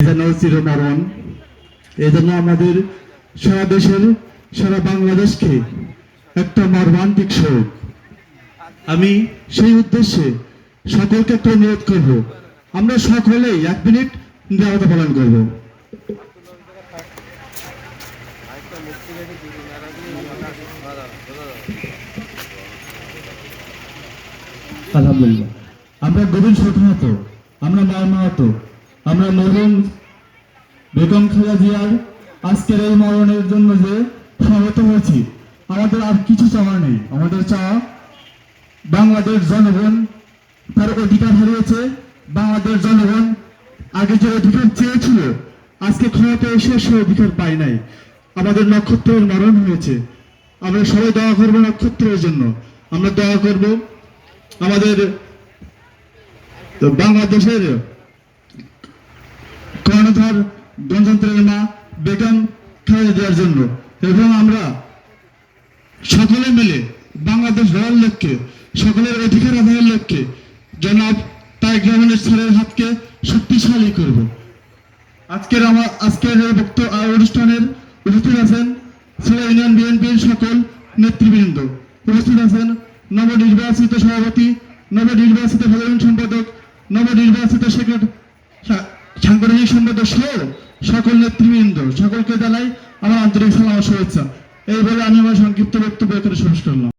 যেন চিরমরণ আমাদের সারা দেশের সারা বাংলাদেশকে একটা মর্মান্তিক শোক। আমি সেই উদ্দেশ্যে সকলকে একটা অনুরোধ করব আমরা সকলেই এক মিনিট নিরাপত্তা পালন করব। আলহামদুলিল্লাহ। আমরা গভীর শোকাহত আমরা মর্মাহত আমরা মরুন বেগম খালেদা জিয়ার আজকের এই মরণের জন্য যে সমবেত হয়েছি, আমাদের আর কিছু চাওয়া নেই। আমাদের চাওয়া বাংলাদেশ জনগণ তার অধিকার হারিয়েছে, বাংলাদেশ জনগণ আগে যে অধিকার চেয়েছিল, আজকে ক্ষমতা এসে সে অধিকার পায় নাই। আমাদের নক্ষত্রের মরণ হয়েছে। আমরা সবাই দয়া করব নক্ষত্রের জন্য। আমরা দয়া করব আমাদের বাংলাদেশের কর্ণধার গণতন্ত্রের মা বেগম খালেদা জিয়ার জন্য। এবং আমরা সকলে মিলে বাংলাদেশ গড়ার লক্ষ্যে সকলের অধিকার আদায়ের লক্ষ্যে জনাব তারেক রহমানের স্যারের হাতকে শক্তিশালী করব। আজকের আমার আজকের এই বক্তব্য অনুষ্ঠানের উপস্থিত আছেন সিলেট ইউনিয়ন বিএনপির সকল নেতৃবৃন্দ। উপস্থিত আছেন নবনির্বাচিত সভাপতি, নবনির্বাচিত সাধারণ সম্পাদক, নবনির্বাচিত সেক্রেটারি সাংগঠনিক সম্পাদক সহ সকল নেতৃবৃন্দ, সকলকে জানাই আমার আন্তরিক সালাম শুভেচ্ছা। এই বলে আমি আমার সংক্ষিপ্ত বক্তব্য করে শেষ করলাম।